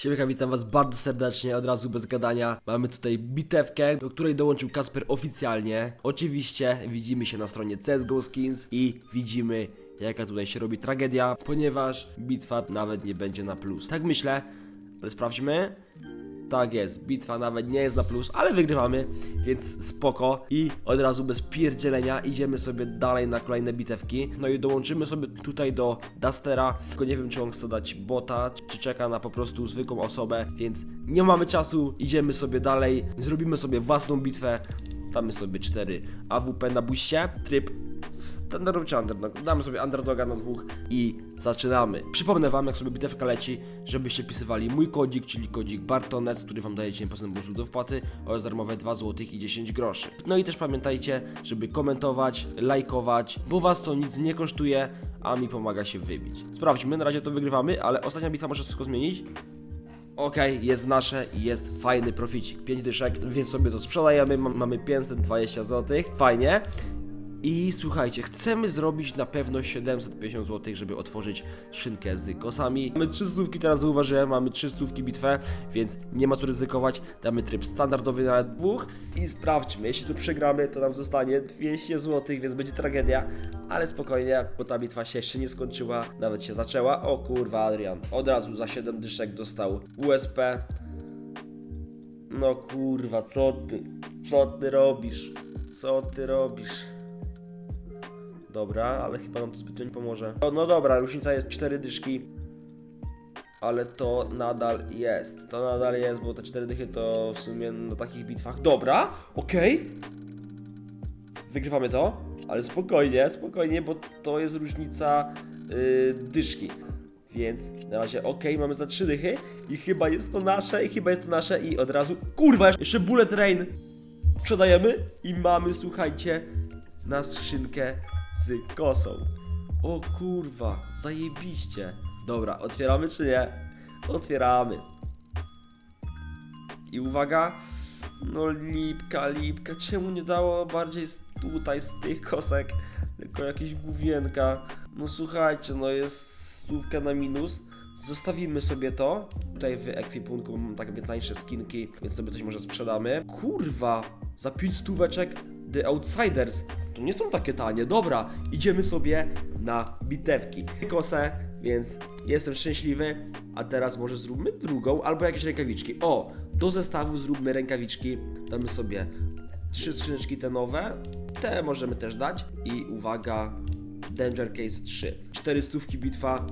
Siemka, witam was bardzo serdecznie, od razu bez gadania. Mamy tutaj bitewkę, do której dołączył Kasper oficjalnie. Oczywiście widzimy się na stronie CSGO Skins i widzimy jaka tutaj się robi tragedia, ponieważ bitwa nawet nie będzie na plus. Tak myślę, ale sprawdźmy. Tak jest, bitwa nawet nie jest na plus, ale wygrywamy, więc spoko. I od razu bez pierdzielenia idziemy sobie dalej na kolejne bitewki. No i dołączymy sobie tutaj do Dustera, tylko nie wiem czy on chce dać bota, czy czeka na po prostu zwykłą osobę, więc nie mamy czasu, idziemy sobie dalej, zrobimy sobie własną bitwę. Damy sobie 4 AWP na buście, tryb standardowy czy underdog. Damy sobie underdoga na dwóch i zaczynamy. Przypomnę wam, jak sobie bitewka leci, żebyście wpisywali mój kodzik, czyli kodzik Bartonec, który wam daje 10% bonusu do wpłaty oraz darmowe 2 zł i 10 groszy. No i też pamiętajcie, żeby komentować, lajkować, bo was to nic nie kosztuje, a mi pomaga się wybić. Sprawdźmy, na razie to wygrywamy, ale ostatnia bitwa może wszystko zmienić. Okej, jest nasze i jest fajny proficik. 5 dyszek, więc sobie to sprzedajemy. Mam- Mamy 520 zł. Fajnie. I słuchajcie, chcemy zrobić na pewno 750 zł, żeby otworzyć szynkę z kosami. Mamy 3 stówki, teraz zauważyłem, mamy 3 stówki bitwę, więc nie ma tu ryzykować. Damy tryb standardowy na dwóch i sprawdźmy. Jeśli tu przegramy, to nam zostanie 200 zł, więc będzie tragedia. Ale spokojnie, bo ta bitwa się jeszcze nie skończyła, nawet się zaczęła. O kurwa, Adrian, od razu za 7 dyszek dostał USP. No kurwa, co ty? Co ty robisz? Co ty robisz? Dobra, ale chyba nam to zbytnio nie pomoże. No, no dobra, różnica jest 4 dyszki. Ale to nadal jest. To nadal jest, bo te 4 dychy to w sumie na takich bitwach. Dobra, okej. Wygrywamy to, ale spokojnie, spokojnie, bo to jest różnica yy, dyszki. Więc na razie okej, mamy za 3 dychy i chyba jest to nasze, i chyba jest to nasze i od razu. Kurwa, jeszcze bullet rain sprzedajemy i mamy, słuchajcie, na skrzynkę z kosą. O kurwa, zajebiście. Dobra, otwieramy czy nie? Otwieramy. I uwaga. No lipka, lipka. Czemu nie dało bardziej z, tutaj z tych kosek? Tylko jakieś główienka. No słuchajcie, no jest stówka na minus. Zostawimy sobie to. Tutaj w ekwipunku mam takie tańsze skinki, więc sobie coś może sprzedamy. Kurwa, za 5 stóweczek The Outsiders. To nie są takie tanie. Dobra, idziemy sobie na bitewki. Kosę, więc jestem szczęśliwy. A teraz może zróbmy drugą albo jakieś rękawiczki. O, do zestawu zróbmy rękawiczki. Damy sobie trzy skrzyneczki te nowe. Te możemy też dać. I uwaga, Danger Case 3. 400 bitwa,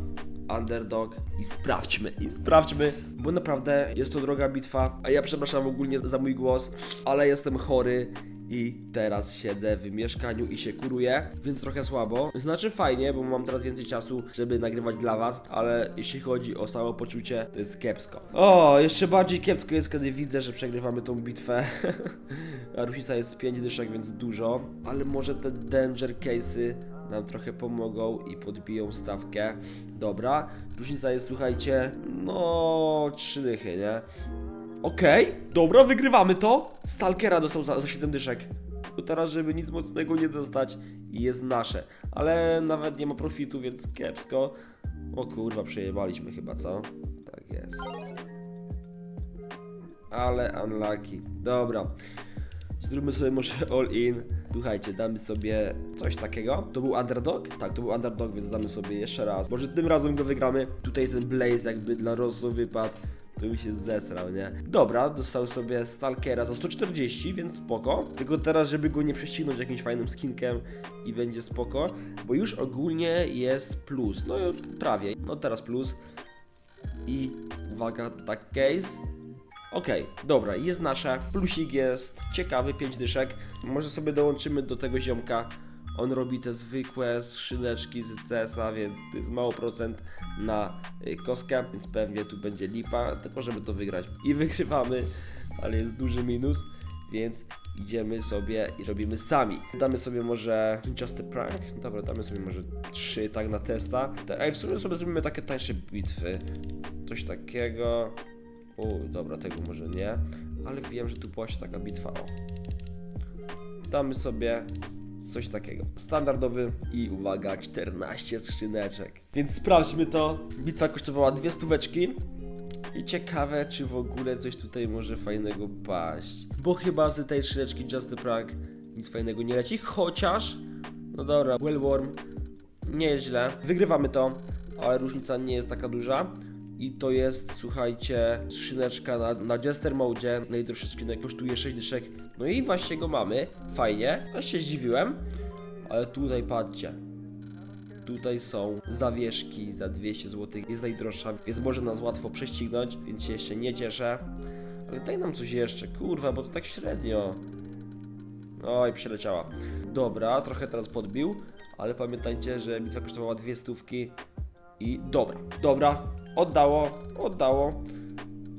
underdog i sprawdźmy, i sprawdźmy, bo naprawdę jest to droga bitwa, a ja przepraszam ogólnie za mój głos, ale jestem chory i teraz siedzę w mieszkaniu i się kuruję, więc trochę słabo. Znaczy fajnie, bo mam teraz więcej czasu, żeby nagrywać dla was, ale jeśli chodzi o samopoczucie, to jest kiepsko. O, jeszcze bardziej kiepsko jest, kiedy widzę, że przegrywamy tą bitwę. różnica jest 5 dyszek, więc dużo, ale może te danger case'y nam trochę pomogą i podbiją stawkę. Dobra, różnica jest, słuchajcie, no, trzy dychy, nie? Okej, dobra, wygrywamy to. Stalkera dostał za, za 7 dyszek. Tylko teraz, żeby nic mocnego nie dostać jest nasze. Ale nawet nie ma profitu, więc kiepsko. O kurwa, przejebaliśmy chyba, co? Tak jest. Ale unlucky. Dobra. Zróbmy sobie może all in. Słuchajcie, damy sobie coś takiego. To był underdog? Tak, to był underdog, więc damy sobie jeszcze raz. Może tym razem go wygramy. Tutaj ten Blaze jakby dla Rosso wypadł. To mi się zesrał, nie? Dobra, dostał sobie Stalkera za 140, więc spoko. Tylko teraz, żeby go nie prześcignąć jakimś fajnym skinkiem i będzie spoko, bo już ogólnie jest plus. No prawie. No teraz plus. I uwaga, tak case. Okej, dobra, jest nasza. Plusik jest ciekawy, 5 dyszek. Może sobie dołączymy do tego ziomka. On robi te zwykłe skrzyneczki z CS-a, więc to jest mało procent na y, kostkę, więc pewnie tu będzie lipa, tylko żeby to wygrać. I wygrywamy, ale jest duży minus, więc idziemy sobie i robimy sami. Damy sobie może Just a Prank, dobra, damy sobie może 3 tak na testa. Te- Ej, w sumie sobie zrobimy takie tańsze bitwy. Coś takiego. Uj, dobra, tego może nie, ale wiem, że tu była się taka bitwa. O. Damy sobie coś takiego. Standardowy i uwaga, 14 skrzyneczek. Więc sprawdźmy to. Bitwa kosztowała dwie stóweczki. I ciekawe, czy w ogóle coś tutaj może fajnego paść. Bo chyba z tej skrzyneczki Just the Prank nic fajnego nie leci, chociaż... No dobra, Wellworm nie jest źle. Wygrywamy to, ale różnica nie jest taka duża. I to jest, słuchajcie, skrzyneczka na, na Jester Mode. Najdroższy skrzynek kosztuje 6 dyszek. No i właśnie go mamy. Fajnie. Aż się zdziwiłem. Ale tutaj patrzcie. Tutaj są zawieszki za 200 zł. Jest najdroższa, więc może nas łatwo prześcignąć, więc się jeszcze nie cieszę. Ale daj nam coś jeszcze, kurwa, bo to tak średnio. Oj, przeleciała. Dobra, trochę teraz podbił, ale pamiętajcie, że bitwa kosztowała dwie stówki. I dobra, dobra, oddało, oddało.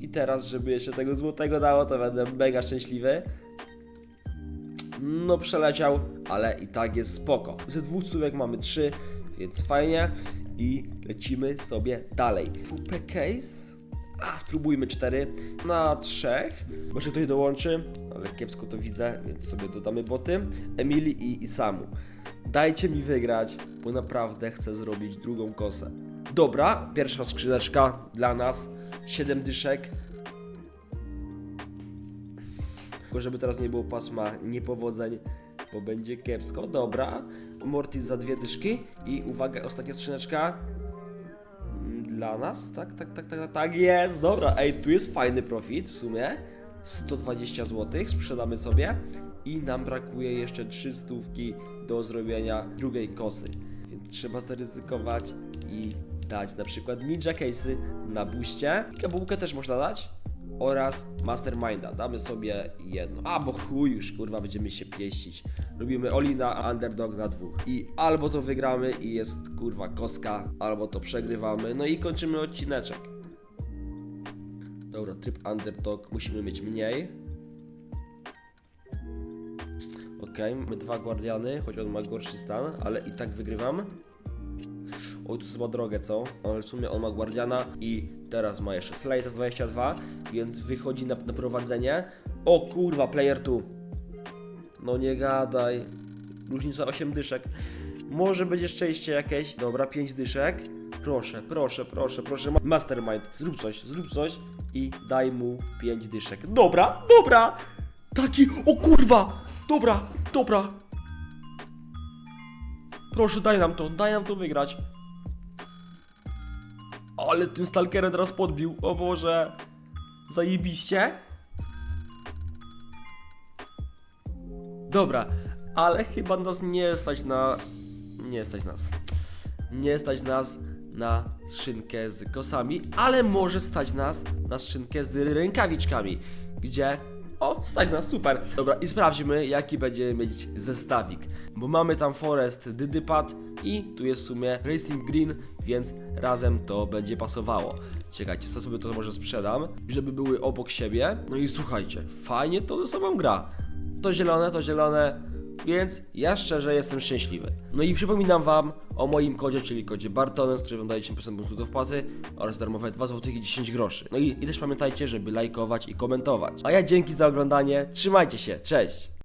I teraz, żeby jeszcze tego złotego dało, to będę mega szczęśliwy. No przeleciał, ale i tak jest spoko. Ze dwóch stówek mamy trzy, więc fajnie. I lecimy sobie dalej. WP Case. A, spróbujmy cztery na trzech. Może ktoś dołączy, ale kiepsko to widzę, więc sobie dodamy boty. Emily i Isamu. Dajcie mi wygrać, bo naprawdę chcę zrobić drugą kosę. Dobra, pierwsza skrzyneczka dla nas. 7 dyszek. Tylko żeby teraz nie było pasma niepowodzeń, bo będzie kiepsko. Dobra, Mortis za dwie dyszki i uwaga, ostatnia skrzyneczka. Mm, Dla nas? Tak, tak, tak, tak, tak jest, dobra. Ej, tu jest fajny profit w sumie. 120 zł sprzedamy sobie i nam brakuje jeszcze 3 stówki do zrobienia drugiej kosy. Więc trzeba zaryzykować i dać na przykład Ninja Case'y na buście. Kabułkę też można dać oraz Masterminda. Damy sobie jedno. A, bo chuj już, kurwa, będziemy się pieścić. Robimy Olina, Underdog na dwóch. I albo to wygramy i jest, kurwa, koska, albo to przegrywamy. No i kończymy odcineczek. Dobra, tryb Underdog musimy mieć mniej. Okej, mamy dwa Guardiany, choć on ma gorszy stan, ale i tak wygrywam. Oj, to chyba drogę, co? Ale w sumie on ma Guardiana i teraz ma jeszcze Slate 22, więc wychodzi na, na prowadzenie. O kurwa, player 2. No nie gadaj. Różnica 8 dyszek. Może będzie szczęście jakieś. Dobra, 5 dyszek. Proszę, proszę, proszę, proszę. Ma- Mastermind, zrób coś, zrób coś i daj mu 5 dyszek. Dobra, dobra! Taki, o kurwa! Dobra, dobra. Proszę, daj nam to, daj nam to wygrać. Ale tym stalkerem teraz podbił. O Boże. Zajebiście. Dobra, ale chyba nas nie stać na... Nie stać nas. Nie stać nas na skrzynkę z kosami, ale może stać nas na skrzynkę z rękawiczkami, gdzie... O, stać nas, super. Dobra, i sprawdźmy, jaki będzie mieć zestawik. Bo mamy tam Forest Dydypad i tu jest w sumie Racing Green, więc razem to będzie pasowało. Czekajcie, co sobie to może sprzedam, żeby były obok siebie. No i słuchajcie, fajnie to ze sobą gra. To zielone, to zielone, więc ja szczerze jestem szczęśliwy. No i przypominam Wam o moim kodzie, czyli kodzie Bartonen, z którym dajecie 10% punktu do wpłaty oraz darmowe 2 zł i 10 groszy. No i, i też pamiętajcie, żeby lajkować i komentować. A ja dzięki za oglądanie, trzymajcie się, cześć!